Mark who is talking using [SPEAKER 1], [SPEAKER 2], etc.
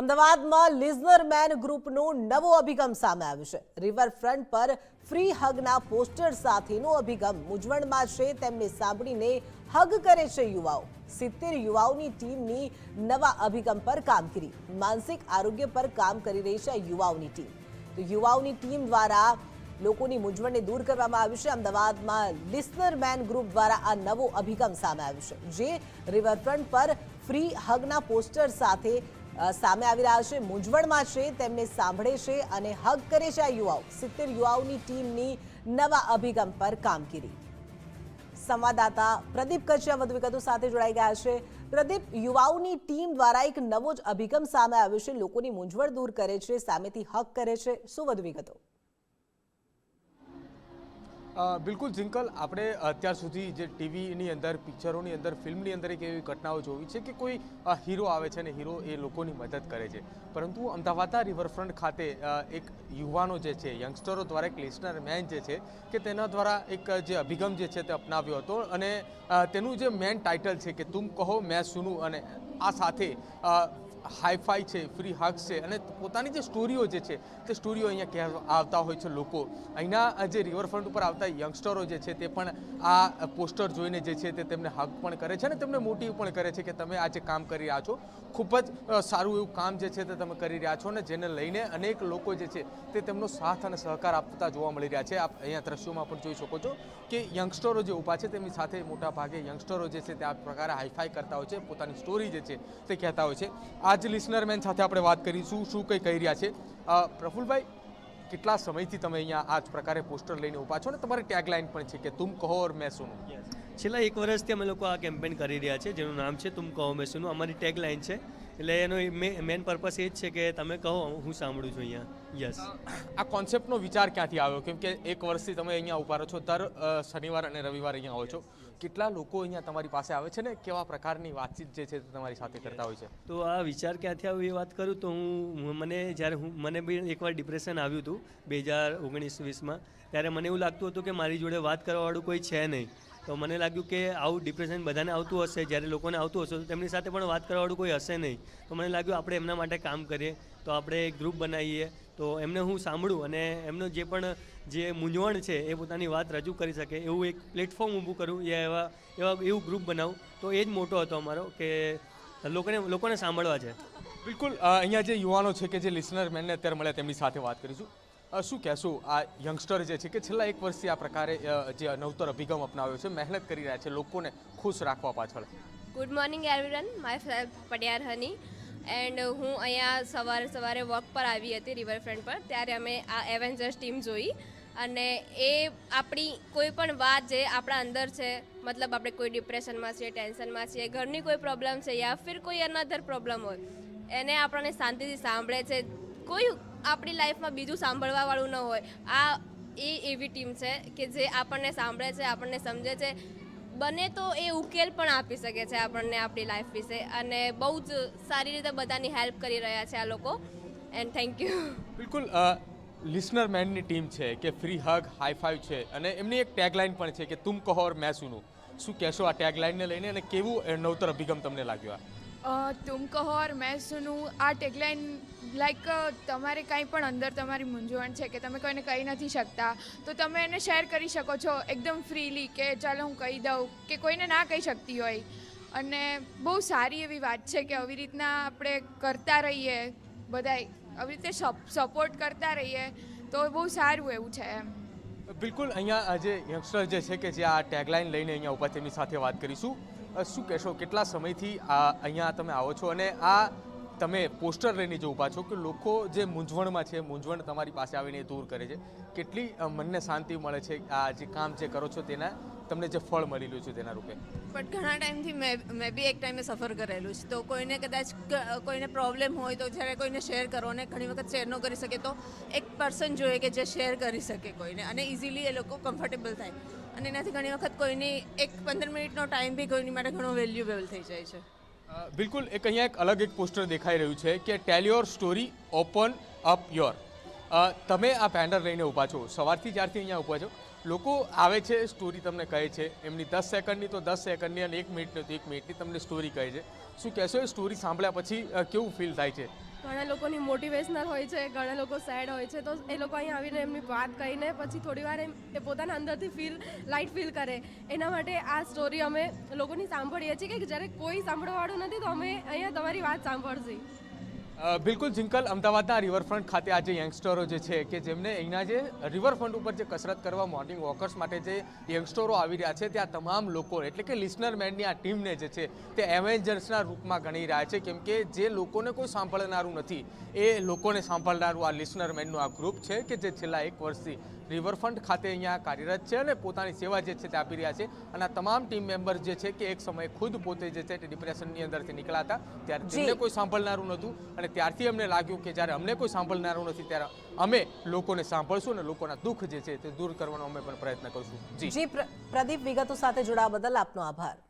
[SPEAKER 1] અમદાવાદમાં લિઝનર મેન ગ્રુપનો નવો અભિગમ સામે આવ્યો છે. રિવરફ્રન્ટ પર ફ્રી હગના પોસ્ટર સાથેનો અભિગમ મૂંઝવણમાં છે તેમને સાંભળીને હગ કરે છે યુવાઓ. સિત્તેર યુવાઓની ટીમની નવા અભિગમ પર કામગીરી. માનસિક આરોગ્ય પર કામ કરી રહી છે યુવાઓની ટીમ. તો યુવાઓની ટીમ દ્વારા લોકોની મૂંઝવણને દૂર કરવામાં આવ્યું છે. અમદાવાદમાં લિસનર મેન ગ્રુપ દ્વારા આ નવો અભિગમ સામે આવ્યો છે. જે રિવરફ્રન્ટ પર ફ્રી હગના પોસ્ટર સાથે સામે આવી રહ્યા છે, મૂંઝવણમાં છે, તેમને સાંભળે છે અને હગ કરે છે આ યુવાઓ. સિત્તેર યુવાઓની ટીમની નવા અભિગમ પર કામગીરી. સંવાદદાતા પ્રદીપ કચ્યા વધુ વિગતો સાથે જોડાઈ ગયા છે. પ્રદીપ, યુવાઓની ટીમ દ્વારા એક નવો જ અભિગમ સામે આવ્યો છે. લોકોની મૂંઝવણ દૂર કરે છે, સામેથી હક કરે છે. શું વધુ વિગતો?
[SPEAKER 2] બિલકુલ જિંકલ આપણે અત્યાર સુધી જે ટીવીની અંદર, પિક્ચરોની અંદર, ફિલ્મની અંદર એક એવી ઘટનાઓ જોવી છે કે કોઈ હીરો આવે છે અને હીરો એ લોકોની મદદ કરે છે. પરંતુ અમદાવાદના રિવરફ્રન્ટ ખાતે એક યુવાનો જે છે યંગસ્ટરો દ્વારા એક લિસ્ટનર મેન જે છે, કે તેના દ્વારા એક જે અભિગમ જે છે તે અપનાવ્યો હતો અને તેનું જે મેન ટાઇટલ છે કે તુમ કહો, મેં સુનું અને આ સાથે હાઈફાઈ છે, ફ્રી હગ્સ છે અને પોતાની જે સ્ટોરીઓ જે છે, તે સ્ટોરીઓ અહીંયા કહેવા આવતા હોય છે લોકો. અહીંના જે રિવરફ્રન્ટ ઉપર આવતા યંગસ્ટરો જે છે, તે પણ આ પોસ્ટર જોઈને જે છે, તે તેમને હક પણ કરે છે અને તેમને મોટિવ પણ કરે છે કે તમે આ જે કામ કરી રહ્યા છો, ખૂબ જ સારું એવું કામ જે છે, તે તમે કરી રહ્યા છો અને જેને લઈને અનેક લોકો જે છે, તે તેમનો સાથ અને સહકાર આપતા જોવા મળી રહ્યા છે. આપ અહીંયા દ્રશ્યોમાં પણ જોઈ શકો છો કે યંગસ્ટરો જે ઊભા છે, તેમની સાથે મોટા ભાગે યંગસ્ટરો જે છે, તે આ પ્રકારે હાઈફાઈ કરતા હોય છે, પોતાની સ્ટોરી જે છે, તે કહેતા હોય છે. આજ લિસનર મેન સાથે આપણે વાત કરીશું, શું કંઈ કહી રહ્યા છે. પ્રફુલભાઈ, કેટલા સમયથી તમે અહીંયા આ જ પ્રકારે પોસ્ટર લઈને ઊભા છો ને? તમારી ટેગલાઇન પણ છે કે તુમ કહો ઓર મેં સુનું
[SPEAKER 3] છેલ્લા એક વર્ષથી અમે લોકો આ કેમ્પેન કરી રહ્યા છે, જેનું નામ છે તુમ કહો, મેં સુનું અમારી ટેગ લાઈન છે એટલે એનો મેઇન પર્પસ એ જ છે કે તમે કહો હું સાંભળું છું અહીંયા. યસ
[SPEAKER 2] આ કોન્સેપ્ટનો વિચાર ક્યાંથી આવ્યો? કેમ કે એક વર્ષથી તમે અહીંયા ઊભા રહો છો દર શનિવાર અને રવિવાર અહીંયા આવો છો. કેટલા લોકો અહીંયા તમારી પાસે આવે છે ને? કેવા પ્રકારની વાતચીત જે છે તે તમારી સાથે કરતા હોય છે?
[SPEAKER 3] તો આ વિચાર ક્યાંથી આવ્યો એ વાત કરું તો હું મને જ્યારે હું મને બી એકવાર ડિપ્રેશન આવ્યું હતું બે હજાર ઓગણીસ વીસમાં ત્યારે મને એવું લાગતું હતું કે મારી જોડે વાત કરવાવાળું કોઈ છે નહીં. તો મને લાગ્યું કે આવું ડિપ્રેશન બધાને આવતું હશે, જ્યારે લોકોને આવતું હશે, તો તેમની સાથે પણ વાત કરવાવાળું કોઈ હશે નહીં. તો મને લાગ્યું આપણે એમના માટે કામ કરીએ, તો આપણે એક ગ્રુપ બનાવીએ. તો એમને હું સાંભળું અને એમનો જે પણ જે મૂંઝવણ છે એ પોતાની વાત રજૂ કરી શકે. એવું એક પ્લેટફોર્મ ઊભું કરું, યા એવા એવા એવું ગ્રુપ બનાવું. તો એ જ મોટો હતો અમારો કે લોકોને લોકોને સાંભળવા છે.
[SPEAKER 2] બિલકુલ અહીંયા જે યુવાનો છે કે જે લિસનર મેનને અત્યારે મળ્યા, તેમની સાથે વાત કરીશું. શું કહેશો? આ યંગસ્ટર જે છે કે છેલ્લા એક વર્ષથી આ પ્રકારે જે નવતર અભિગમ અપનાવ્યો છે, મહેનત કરી રહ્યા છે લોકોને ખુશ રાખવા પાછળ.
[SPEAKER 4] Good morning everyone myself Padiyar Honey. And હું અહીંયા સવારે સવારે વોક પર આવી હતી રિવરફ્રન્ટ પર. ત્યારે અમે આ એવેન્જર્સ ટીમ જોઈ. અને એ આપણી કોઈ પણ વાત જે આપણા અંદર છે, મતલબ આપણે કોઈ ડિપ્રેશનમાં છીએ ટેન્શનમાં છીએ, ઘરની કોઈ પ્રોબ્લેમ છે યા ફિર કોઈ અનધર પ્રોબ્લેમ હોય, એને આપણને શાંતિથી સાંભળે છે. કોઈ આપણી લાઈફમાં બીજું સાંભળવાવાળું ન હોય. આ એ એવી ટીમ છે કે જે આપણને સાંભળે છે, આપણને સમજે છે. બને તો એ ઉકેલ પણ આપી શકે છે આપણને આપણી લાઈફ વિશે અને બહુ જ સારી રીતે બધાની હેલ્પ કરી રહ્યા છે આ લોકો. એન્ડ થેન્ક યુ
[SPEAKER 2] બિલકુલ લિસનર મેનની ટીમ છે કે ફ્રી હગ હાઈ ફાઈવ છે અને એમની એક ટેગલાઇન પણ છે કે તુમ કહો ઓર મેં સુનું. શું કહેશો આ ટેગલાઇનને લઈને અને કેવું નવતર અભિગમ તમને લાગ્યો આ?
[SPEAKER 5] તુમ કહો ઓર મેં સુનું આ ટેગલાઇન લાઈક તમારે કાંઈ પણ અંદર તમારી મૂંઝવણ છે કે તમે કોઈને કહી નથી શકતા, તો તમે એને શેર કરી શકો છો એકદમ ફ્રીલી કે ચાલો હું કહી દઉં કે કોઈને ના કહી શકતી હોય. અને બહુ સારી એવી વાત છે કે આવી રીતના આપણે કરતા રહીએ, બધાય આવી રીતે સપોર્ટ કરતા રહીએ, તો બહુ સારું એવું છે એમ.
[SPEAKER 2] બિલકુલ, અહીંયા આજે યંગસ્ટર જે છે કે જે આ ટેગલાઇન લઈને અહીંયા ઉપર તેમની સાથે વાત કરીશું. શું કહેશો? કેટલા સમયથી આ અહીંયા તમે આવો છો? અને આ તમે પોસ્ટર લઈને જે ઊભા છો કે લોકો જે મૂંઝવણમાં છે, મૂંઝવણ તમારી પાસે આવીને દૂર કરે છે, કેટલી મનને શાંતિ મળે છે આ જે કામ જે કરો છો તેના, તમને જે ફળ મળી રહ્યું છે તેના રૂપે?
[SPEAKER 6] બટ ઘણા ટાઈમથી મેં મેં બી એક ટાઈમે સફર કરેલું છે. તો કોઈને કદાચ કોઈને પ્રોબ્લેમ હોય તો જ્યારે કોઈને શેર કરો અને ઘણી વખત શેર ન કરી શકે તો એક પર્સન જોઈએ કે જે શેર કરી શકે કોઈને. અને ઇઝીલી એ લોકો કમ્ફર્ટેબલ થાય. અને એનાથી ઘણી વખત કોઈની એક પંદર મિનિટનો ટાઈમ બી કોઈની માટે ઘણો વેલ્યુએબલ થઈ જાય છે.
[SPEAKER 2] બિલકુલ, એક અહીંયા એક અલગ એક પોસ્ટર દેખાઈ રહ્યું છે કે tell your story open up your તમે આ બેનર લઈને ઊભા છો, સવારથી જ્યારથી અહીંયા ઊભા છો. લોકો આવે છે સ્ટોરી તમને કહે છે, એમની દસ સેકન્ડની તો દસ સેકન્ડની અને એક મિનિટની તો એક મિનિટની તમને સ્ટોરી કહે છે. શું કહેશો એ સ્ટોરી સાંભળ્યા પછી કેવું ફીલ થાય છે?
[SPEAKER 7] ઘણા લોકોની મોટિવેશનલ હોય છે, ઘણા લોકો સેડ હોય છે, તો એ લોકો અહીં આવીને એમની વાત કહીને પછી થોડી વાર એમ એ પોતાના અંદરથી ફીલ લાઇટ ફીલ કરે. એના માટે આ સ્ટોરી અમે લોકોની સાંભળીએ છીએ કે જ્યારે કોઈ સાંભળવાવાળું નથી, તો અમે અહીંયા તમારી વાત સાંભળશી.
[SPEAKER 2] બિલકુલ જિંકલ અમદાવાદના રિવરફ્રન્ટ ખાતે આજે યંગસ્ટરો જે છે કે જેમને અહીંના જે રિવરફ્રન્ટ ઉપર જે કસરત કરવા મોર્નિંગ વોકર્સ માટે જે યંગસ્ટરો આવી રહ્યા છે, ત્યાં તમામ લોકો એટલે કે લિસનર મેનની આ ટીમને જે છે તે એવેન્જર્સના રૂપમાં ગણી રહ્યા છે. કેમ કે જે લોકોને કોઈ સાંભળનારું નથી, એ લોકોને સાંભળનારું આ લિસનર મેનનું આ ગ્રુપ છે કે જે છેલ્લા એક વર્ષથી રિવરફ્રન્ટ ખાતે અહીંયા કાર્યરત છે અને પોતાની સેવા જે છે તે આપી રહ્યા છે. અને આ તમામ ટીમ મેમ્બર્સ જે છે કે એક સમયે ખુદ પોતે જે છે તે ડિપ્રેશનની અંદરથી નીકળ્યા હતા. ત્યારે. તેમને કોઈ સાંભળનારું નહોતું અને ત્યારથી અમને લાગ્યું કે જ્યારે અમને કોઈ સાંભળનારું નથી ત્યારે અમે લોકોને સાંભળશું અને લોકોના દુઃખ જે છે તે દૂર કરવાનો અમે પણ પ્રયત્ન કરશું. જી.
[SPEAKER 1] પ્રદીપ વિગતો સાથે જોડાવા બદલ આપનો આભાર.